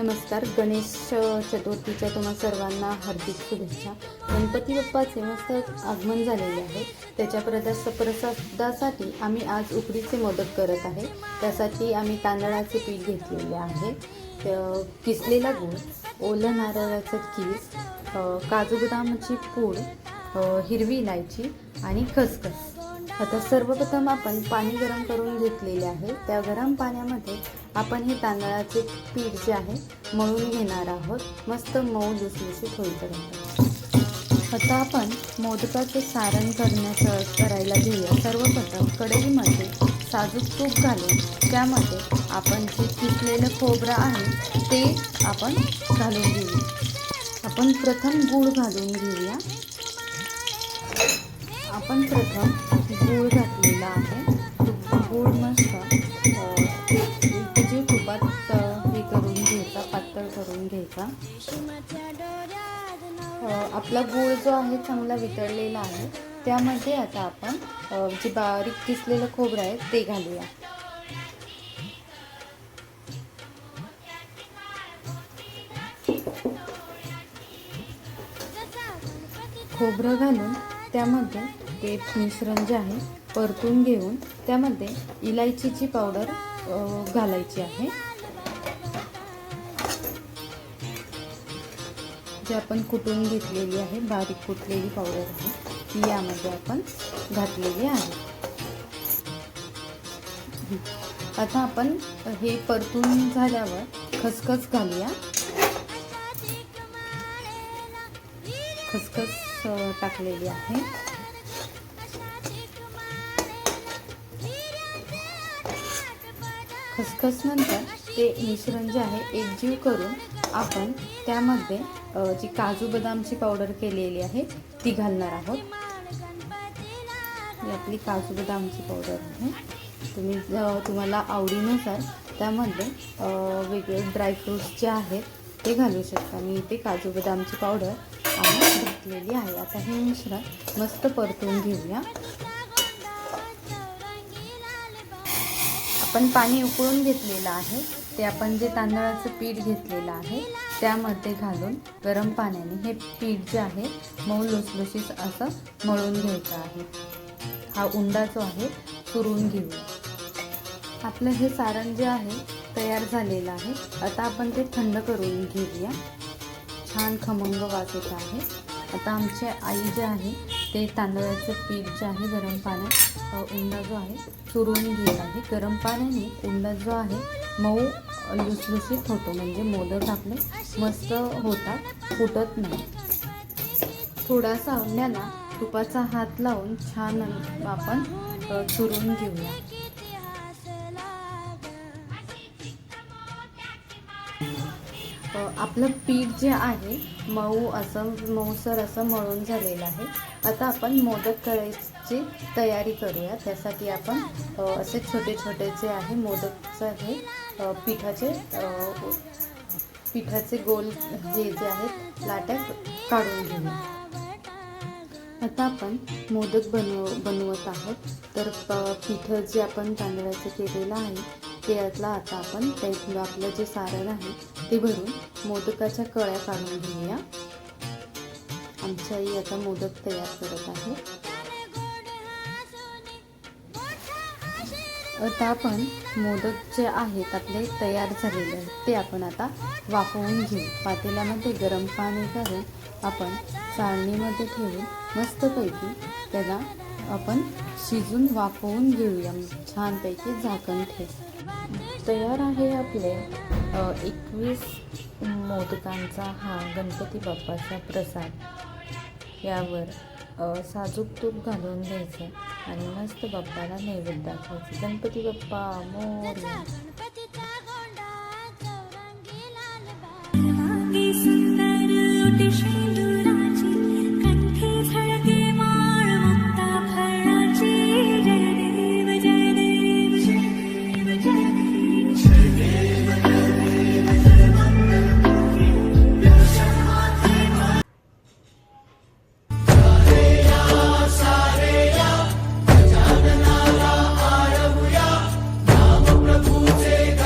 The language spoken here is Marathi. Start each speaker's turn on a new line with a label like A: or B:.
A: नमस्कार. गणेश चतुर्थीच्या तुम्हा सर्वांना हार्दिक शुभेच्छा. गणपती बाप्पाचे मस्त आगमन झालेले आहे. त्याच्या प्रदास प्रसादासाठी आम्ही आज उकडीचे मोदक करत आहे. त्यासाठी आम्ही तांदळाचे पीठ घेतलेले आहे. किसलेला गूळ ओलं नारळाचं किस काजू बदामाची पूड हिरवी इलायची आणि खसखस. आता सर्वप्रथम आपण पाणी गरम करून घेतलेले आहे. त्या गरम पाण्यामध्ये आपण हे तांदळाचे पीठ जे आहे मळून घेणार आहोत. मस्त मऊ लुसलुशीत होईपर्यंत. आता आपण मोदकाचं सारण करण्याचं करायला घेऊया. सर्वप्रथम कढईमध्ये साजूक तूप घालून त्यामध्ये आपण जे किसलेलं खोबरं आहे ते आपण घालून घेऊया. आपण प्रथम गूळ घालून घेऊया. आपण प्रथम गूळ घातलेला आहे. गूळ मस्त गूळ जो आहे चांगला वितळलेला आहे त्यामध्ये आता आपण जे बारीक किसलेलं खोबरं आहे ते घालूया. खोबरं घालून त्यामध्ये ते मिश्रण जे आहे परतून घेऊन त्यामध्ये इलायचीची पावडर घालायची आहे. जी आपण कुटून घेतलेली आहे बारीक कुटलेली पावडर आहे ती यामध्ये आपण घातलेली आहे. आता आपण हे परतून झाल्यावर खसखस घालूया. खसखस टाकलेली आहे. खसखस नंतर ते मिश्रण जे आहे एकजीव करून आपण त्यामध्ये जी काजू बदामची पावडर केलेली आहे ती घालणार आहोत. ही आपली काजू बदामची पावडर आहे. तुम्ही तुम्हाला आवडीनुसार त्यामध्ये वेगळे ड्रायफ्रूट्स जे आहेत ते घालू शकता. मी इथे काजू बदामची पावडर आम्ही घातलेली आहे. आता हे मिश्रण मस्त परतून घेऊया. आपण पाणी उकळून घेतलेलं आहे. ते आपण जे तांदळाचं पीठ घेतलेलं आहे त्यामध्ये घालून गरम पाण्याने हे पीठ जे आहे मऊ लुसलुशीत असं मळून घ्यायचं आहे. हा उंडा जो आहे चुरून घेऊया. आपलं हे सारण जे आहे तयार झालेलं आहे. आता आपण ते थंड करून घेऊया. छान खमंग वास आहे. आता आमचे आई जे आहे ते तांदळाचं पीठ जे आहे गरम पाण्यात उंडा जो आहे चुरून घेत आहे. गरम पाण्याने उंडा जो आहे मऊ लुसलुसीत होतो. म्हणजे मोदक आपले मस्त होतात फुटत नाही. थोडासा उंड्याला तुपाचा हात लावून छान आपण चुरून घेऊया. आपलं पीठ जे आहे मऊ असं मऊसर असं मळून झालेलं आहे. आता आपण मोदक करायची तयारी करूया. त्यासाठी आपण असे छोटे छोटे जे आहे मोदकचं हे पिठाचे पिठाचे गोल हे जे आहेत लाट्या काढून घेऊया. आता आपण मोदक बनव बनवत आहोत. तर प- जे आपण तांदळाचं केलेलं आहे ते यातला आता आपण त्यातलं आपलं जे सारण आहे ते भरून मोदकाच्या कळ्या काढून घेऊया. आमची आई आता मोदक तयार करत आहे आता आपण मोदक जे आहेत आपले तयार झालेले आहेत ते आपण आता वाफवून घेऊ. पातेल्यामध्ये गरम पाणी करून आपण चाळणीमध्ये ठेवून मस्तपैकी त्याला आपण शिजून वाफवून घेऊया. छानपैकी झाकण ठेव. तयार आहे आपले एकवीस मोदकांचा हा गणपती बाप्पाचा प्रसाद. यावर साजूक तूप घालून घ्यायचं आणि मस्त बाप्पाला नैवेद्य दाखवायचं. गणपती बाप्पा मोर